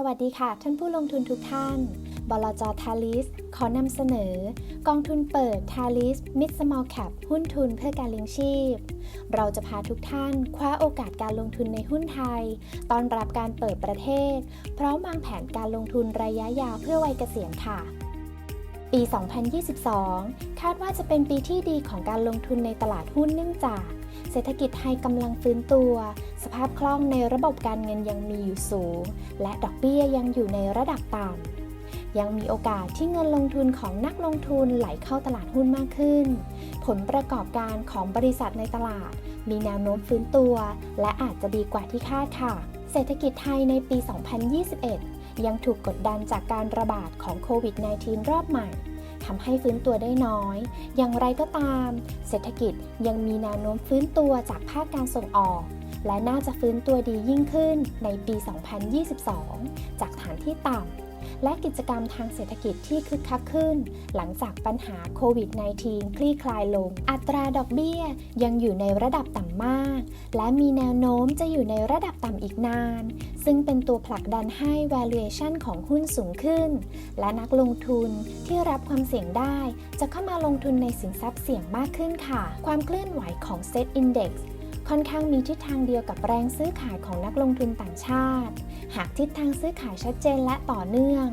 สวัสดีค่ะ ท่านผู้ลงทุนทุกท่าน บลจทาลิส ขอนำเสนอ กองทุนเปิดทาลิสมิดสมอลแคปหุ้นทุนเพื่อการเลี้ยงชีพ เราจะพาทุกท่านคว้าโอกาสการลงทุนในหุ้นไทย ตอนรับการเปิดประเทศ พร้อมวางแผนการลงทุนระยะยาวเพื่อวัยเกษียณค่ะ ปี 2022 คาดว่าจะเป็นปีที่ดีของการลงทุนในตลาดหุ้นเนื่องจาก เศรษฐกิจไทยกำลังฟื้นตัว สภาพคล่องในระบบการเงินยังมีอยู่สูง และดอกเบี้ยยังอยู่ในระดับต่ำ ยังมีโอกาสที่เงินลงทุนของนักลงทุนไหลเข้าตลาดหุ้นมากขึ้น ผลประกอบการของบริษัทในตลาด มีแนวโน้มฟื้นตัว และอาจจะดีกว่าที่คาดค่ะ เศรษฐกิจไทยในปี 2021 ยังถูกกดดันจากการระบาดของโควิด -19 รอบใหม่ทำให้ฟื้นตัวได้น้อย อย่างไรก็ตาม เศรษฐกิจยังมีแนวโน้มฟื้นตัวจากภาคการส่งออก และน่าจะฟื้นตัวดียิ่งขึ้นในปี 2022 จากฐานที่ต่ำ และกิจกรรมทางเศรษฐกิจที่คึกคักขึ้น หลังจากปัญหาโควิด -19 คลี่คลายลง อัตราดอกเบี้ยยังอยู่ในระดับต่ำมาก และมีแนวโน้มจะอยู่ในระดับต่ำอีกนาน ซึ่งเป็นตัวผลักดันให้ valuation ของหุ้นสูงขึ้น และนักลงทุนที่รับความเสี่ยงได้ จะเข้ามาลงทุนในสินทรัพย์เสี่ยงมากขึ้นค่ะ ความเคลื่อนไหวของ Set Index ค่อนข้างมีทิศทางเดียวกับแรงซื้อขายของนักลงทุนต่างชาติ หากทิศทางซื้อขายชัดเจนและต่อเนื่อง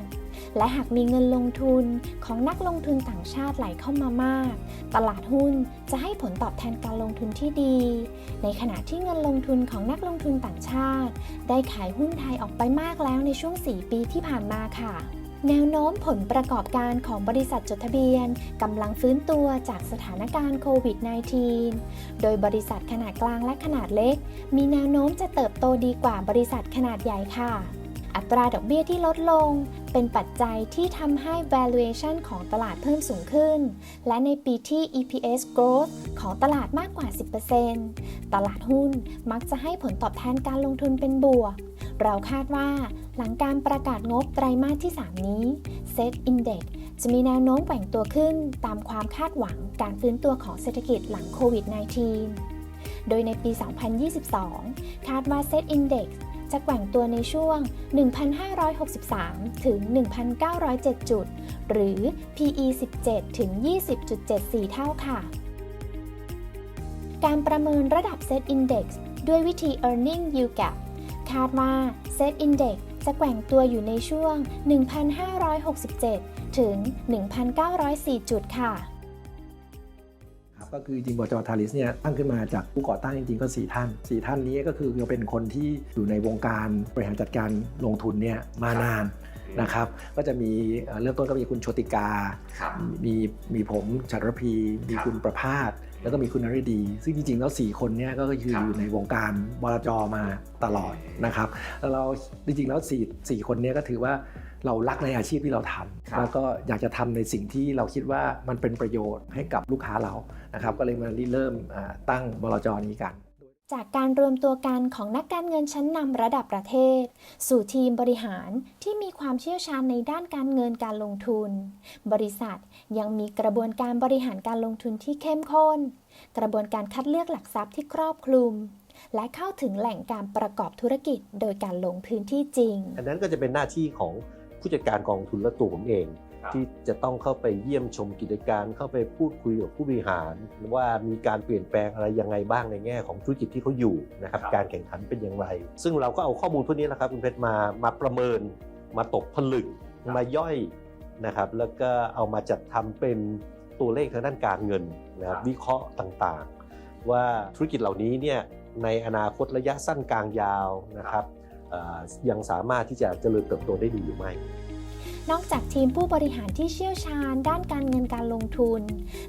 และหากมีเงินลงทุนของนักลงทุนต่างชาติไหลเข้ามามาก ตลาดหุ้นจะให้ผลตอบแทนการลงทุนที่ดี ในขณะที่เงินลงทุนของนักลงทุนต่างชาติ ได้ขายหุ้นไทยออกไปมากแล้วในช่วง 4 ปีที่ผ่านมาค่ะ แนวโน้มผลประกอบการของบริษัทจดทะเบียนกำลังฟื้นตัวจากสถานการณ์โควิด -19 โดยบริษัทขนาดกลางและขนาดเล็ก มีแนวโน้มจะเติบโตดีกว่าบริษัทขนาดใหญ่ค่ะ อัตราดอกเบี้ยที่ลดลง เป็นปัจจัยที่ทำให้ valuation ของตลาดเพิ่มสูงขึ้น และในปีที่ EPS growth ของตลาดมากกว่า 10%ตลาดหุ้นมักจะให้ผลตอบแทนการลงทุนเป็นบวก เราคาดว่าหลังการประกาศงบไตรมาสที่ 3 นี้ Set Index จะมีแนวโน้มแกว่งตัวขึ้นตามความคาดหวังการฟื้นตัวของเศรษฐกิจหลังโควิด -19 โดยในปี 2022 คาดว่า Set Index จะแกว่งตัวในช่วง 1,563 ถึง 1,907 จุด หรือ PE 17 ถึง 20.74 เท่าค่ะ การประเมินระดับ Set Index ด้วยวิธี Earning Yield Gap คาดว่า Set Index จะแกว่งตัวอยู่ในช่วง 1,567 ถึง 1,904 จุดค่ะครับก็คือจริงบจทาริสเนี่ยตั้งขึ้นมาจากผู้ก่อตั้งจริงๆก็ 4 ท่าน 4 ท่านนี้ก็คือเป็นคนที่อยู่ในวงการบริหารจัดการลงทุนเนี่ยมานานนะครับก็จะมีเอ่อเริ่มต้นก็มีคุณโชติกาครับมีมีผมชัตรพี มีครับคุณประภาส แล้วก็มีคุณนฤดี ซึ่งจริงๆ แล้ว 4 คนเนี่ยก็คือครับอยู่ในวงการบลจมาตลอดนะครับแล้วเราจริงๆแล้ว4 4คนเนี้ก็ถือว่าเรารักในอาชีพที่เราทำแล้วก็อยากจะทำในสิ่งที่เราคิดว่ามันเป็นประโยชน์ให้กับลูกค้าเรานะครับ ก็เลยมาริเริ่มอ่าตั้งบลจนี้กัน จากการรวมตัวกันของนักการเงินชั้นนำระดับประเทศ สู่ทีมบริหารที่มีความเชี่ยวชาญในด้านการเงินการลงทุน บริษัทยังมีกระบวนการบริหารการลงทุนที่เข้มข้น กระบวนการคัดเลือกหลักทรัพย์ที่ครอบคลุม และเข้าถึงแหล่งการประกอบธุรกิจโดยการลงพื้นที่จริง อันนั้นก็จะเป็นหน้าที่ของผู้จัดการกองทุนและตัวผมเอง ที่จะต้องเข้าไปเยี่ยมชมกิจการเข้าไปพูดคุยกับผู้บริหาร ว่ามีการเปลี่ยนแปลงอะไรยังไงบ้างในแง่ของธุรกิจที่เขาอยู่นะครับครับการแข่งขันเป็นอย่างไร ซึ่งเราก็เอาข้อมูลพวกนี้แหละครับคุณเพชรมามาประเมิน มาตกผลึกมาย่อยนะครับแล้วก็เอามาจัดทำเป็นตัวเลขทางด้านการเงินนะครับวิเคราะห์ต่างๆ ว่าธุรกิจเหล่านี้เนี่ยในอนาคตระยะสั้นกลางยาวนะครับเอ่อยังสามารถที่จะเจริญเติบโตได้ดีหรือไม่ นอกจากทีมผู้บริหารที่เชี่ยวชาญ ด้านการเงินการลงทุน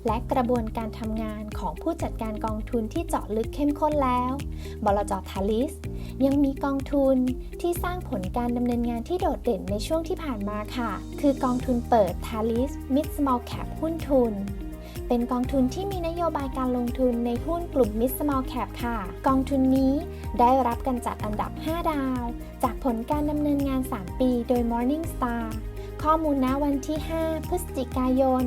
และกระบวนการทำงานของผู้จัดการกองทุนที่เจาะลึกเข้มข้นแล้ว บลจทาลิส ยังมีกองทุนที่สร้างผลการดำเนินงานที่โดดเด่นในช่วงที่ผ่านมาค่ะ คือกองทุนเปิด t a l i s Mid Small Cap หุ้นทุนเป็นกองทุนที่มีนโยบายการลงทุนในหุ้นกลุ่ม Mid Small Cap ค่ะ กองทุนนี้ได้รับการจัดอันดับ 5 ดาว จากผลการดำเนินงาน 3 ปีโดย Morningstar ข้อมูลณวันที่ 5 พฤศจิกายน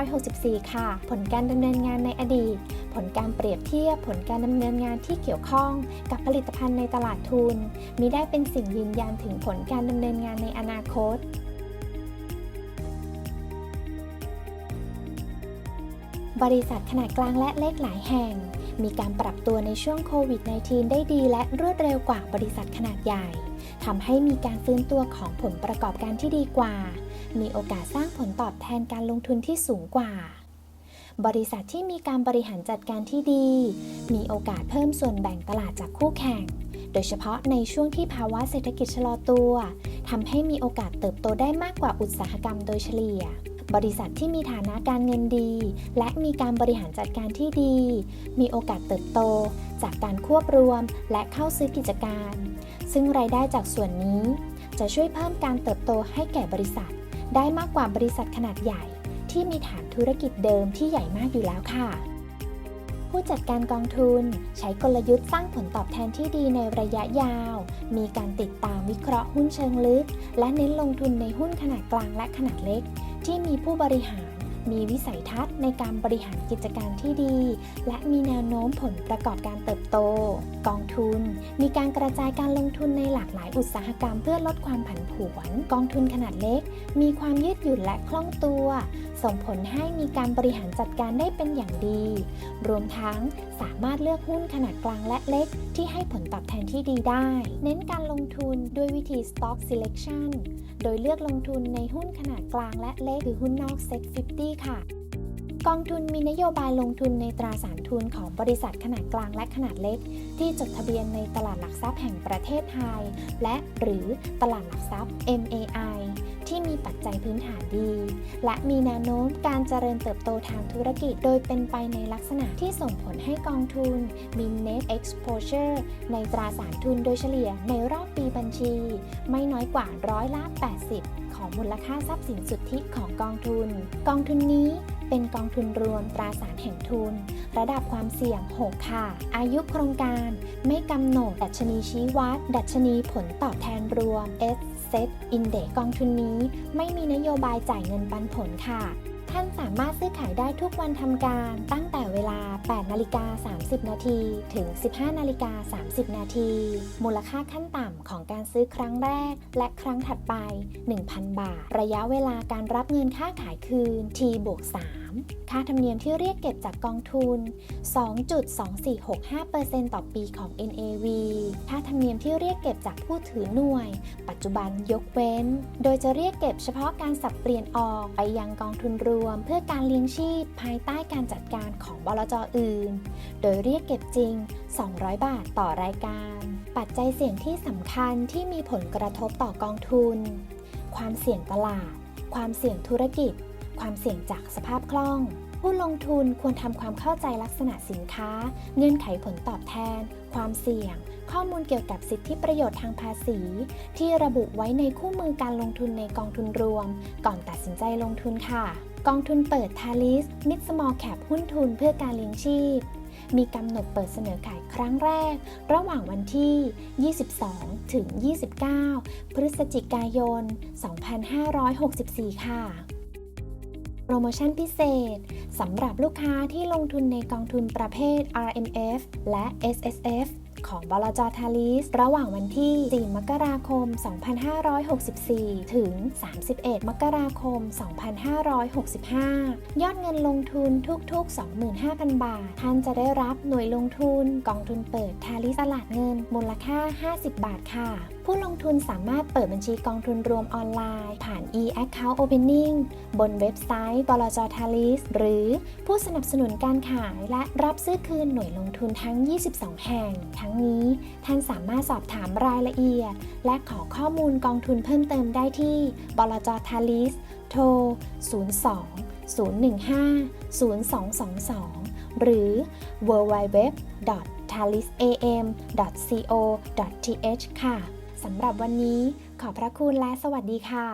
2564 ค่ะ ผลการดำเนินงานในอดีต ผลการเปรียบเทียบผลการดำเนินงานที่เกี่ยวข้องกับผลิตภัณฑ์ในตลาดทุน มิได้เป็นสิ่งยืนยันถึงผลการดำเนินงานในอนาคตบริษัทขนาดกลางและเล็กหลายแห่ง มีการปรับตัวในช่วงโควิด -19 ได้ดีและรวดเร็วกว่าบริษัทขนาดใหญ่ ทำให้มีการฟื้นตัวของผลประกอบการที่ดีกว่า มีโอกาสสร้างผลตอบแทนการลงทุนที่สูงกว่า บริษัทที่มีการบริหารจัดการที่ดี มีโอกาสเพิ่มส่วนแบ่งตลาดจากคู่แข่ง โดยเฉพาะในช่วงที่ภาวะเศรษฐกิจชะลอตัวทำให้มีโอกาสเติบโตได้มากกว่าอุตสาหกรรมโดยเฉลี่ยบริษัทที่มีฐานะการเงินดี และมีการบริหารจัดการที่ดี มีโอกาสเติบโต จากการควบรวมและเข้าซื้อกิจการ ซึ่งรายได้จากส่วนนี้ จะช่วยเพิ่มการเติบโตให้แก่บริษัท ได้มากกว่าบริษัทขนาดใหญ่ ที่มีฐานธุรกิจเดิมที่ใหญ่มากอยู่แล้วค่ะ ผู้จัดการกองทุนใช้กลยุทธ์สร้างผลตอบแทนที่ดีในระยะยาว มีการติดตามวิเคราะห์หุ้นเชิงลึก และเน้นลงทุนในหุ้นขนาดกลางและขนาดเล็ก ที่มีผู้บริหาร มีวิสัยทัศน์ในการบริหารกิจการที่ดี และมีแนวโน้มผลประกอบการเติบโต กองทุน มีการกระจายการลงทุนในหลากหลายอุตสาหกรรมเพื่อลดความผันผวน กองทุนขนาดเล็ก มีความยืดหยุ่นและคล่องตัว ส่งผลให้มีการบริหารจัดการได้เป็นอย่างดี รวมทั้งสามารถเลือกหุ้นขนาดกลางและเล็ก ที่ให้ผลตอบแทนที่ดีได้ เน้นการลงทุนด้วยวิธี stock selection โดยเลือกลงทุนในหุ้นขนาดกลางและเล็กหรือหุ้นนอก Set 50 ค่ะกองทุนมีนโยบายลงทุนในตราสารทุนของบริษัทขนาดกลางและขนาดเล็ก ที่จดทะเบียนในตลาดหลักทรัพย์แห่งประเทศไทย และหรือตลาดหลักทรัพย์ MAI ที่มีปัจจัยพื้นฐานดี และมีแนวโน้มการเจริญเติบโตทางธุรกิจ โดยเป็นไปในลักษณะที่ส่งผลให้กองทุนมี net exposure ในตราสารทุนโดยเฉลี่ยในรอบปีบัญชี ไม่น้อยกว่าร้อยละ80 ของมูลค่าทรัพย์สินสุทธิของกองทุน กองทุนนี้เป็นกองทุนรวมตราสารแห่งทุน ระดับความเสี่ยง 6 ค่ะ อายุโครงการไม่กำหนด ดัชนีชี้วัด ดัชนีผลตอบแทนรวม S Set Index กองทุนนี้ ไม่มีนโยบายจ่ายเงินปันผลค่ะ ท่านสามารถซื้อขายได้ทุกวันทำการตั้งแต่เวลา 8 นาฬิกา 30 นาที ถึง 15 นาฬิกา 30 นาที มูลค่าขั้นต่ำของการซื้อครั้งแรก และครั้งถัดไป 1,000 บาท ระยะเวลาการรับเงินค่าขายคืน T บวก3 ค่าธรรมเนียมที่เรียกเก็บจากกองทุน 2.2465%ต่อปีของ NAV ค่าธรรมเนียมที่เรียกเก็บจากผู้ถือหน่วย ปัจจุบันยกเว้น โดยจะเรียกเก็บเฉพาะการสับเปลี่ยนออกไปยังกองทุนรวม เพื่อการเลี้ยงชีพภายใต้การจัดการของบลจอื่น โดยเรียกเก็บจริง 200 บาทต่อรายการ ปัจจัยเสี่ยงที่สำคัญที่มีผลกระทบต่อกองทุน ความเสี่ยงตลาด ความเสี่ยงธุรกิจ ความเสี่ยงจากสภาพคล่อง ผู้ลงทุนควรทำความเข้าใจลักษณะสินค้า เงื่อนไขผลตอบแทน ความเสี่ยง ข้อมูลเกี่ยวกับสิทธิประโยชน์ทางภาษี ที่ระบุไว้ในคู่มือการลงทุนในกองทุนรวม ก่อนตัดสินใจลงทุนค่ะ กองทุนเปิด t a l i s Mid Small Cap หุ้นทุนเพื่อการเลี้ยงชีพมีกำหนดเปิดเสนอขายครั้งแรก ระหว่างวันที่ 22 ถึง 29 พฤศจิกายน 2564 ค่ะ รโมชั่นพิเศษสำหรับลูกค้าที่ลงทุนในกองทุนประเภท RMF และ SSF ของบลจทาลิส ระหว่างวันที่ 4 มกราคม 2564 ถึง 31 มกราคม 2565 ยอดเงินลงทุนทุก ๆ 25,000 บาท ท่านจะได้รับหน่วยลงทุนกองทุนเปิดทาลิสตลาดเงิน มูลค่า 50 บาทค่ะ ผู้ลงทุนสามารถเปิดบัญชีกองทุนรวมออนไลน์ ผ่าน e-account opening บนเว็บไซต์บลจทาลิส หรือผู้สนับสนุนการขายและรับซื้อคืนหน่วยลงทุนทั้ง 22 แห่งทั้งนี้ ท่านสามารถสอบถามรายละเอียด และขอข้อมูลกองทุนเพิ่มเติมได้ที่ บลจทาลิส โทร 02 015 0222 หรือ www.talisam.co.th ค่ะ สำหรับวันนี้ขอบพระคุณและสวัสดีค่ะ